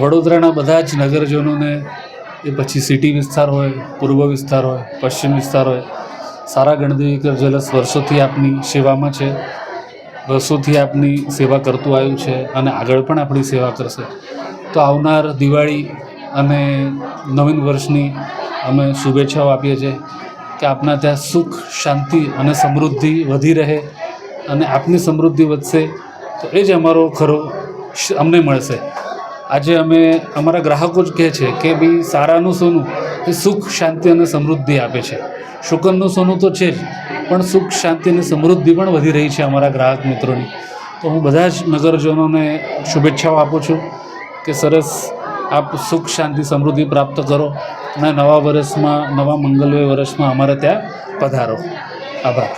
વડોદરાના બધા જ નગરજનોને એ પછી સિટી વિસ્તાર હોય, પૂર્વ વિસ્તાર હોય, પશ્ચિમ વિસ્તાર હોય, સારા ગણદેવીકર જ્વેલર્સ વર્ષોથી આપની સેવામાં છે, વર્ષોથી આપની સેવા કરતું આવ્યું છે અને આગળ પણ આપણી સેવા કરશે. તો આવનાર દિવાળી અને નવીન વર્ષની અમે શુભેચ્છાઓ આપીએ છીએ કે આપના ત્યાં સુખ, શાંતિ અને સમૃદ્ધિ વધી રહે અને આપની સમૃદ્ધિ વધશે તો એ જ અમારો ખરો અમને મળશે. આજે અમે અમારા ગ્રાહકો જ કહે છે કે ભાઈ સારાનું સોનું એ સુખ, શાંતિ અને સમૃદ્ધિ આપે છે. શુકનનું સોનું તો છે જ, પણ સુખ, શાંતિ અને સમૃદ્ધિ પણ વધી રહી છે અમારા ગ્રાહક મિત્રોની. તો હું બધા જ નગરજનોને શુભેચ્છાઓ આપું છું કે સરસ આપ સુખ, શાંતિ, સમૃદ્ધિ પ્રાપ્ત કરો અને નવા વર્ષમાં નવા મંગલમય વર્ષમાં અમારે ત્યાં પધારો. આભાર.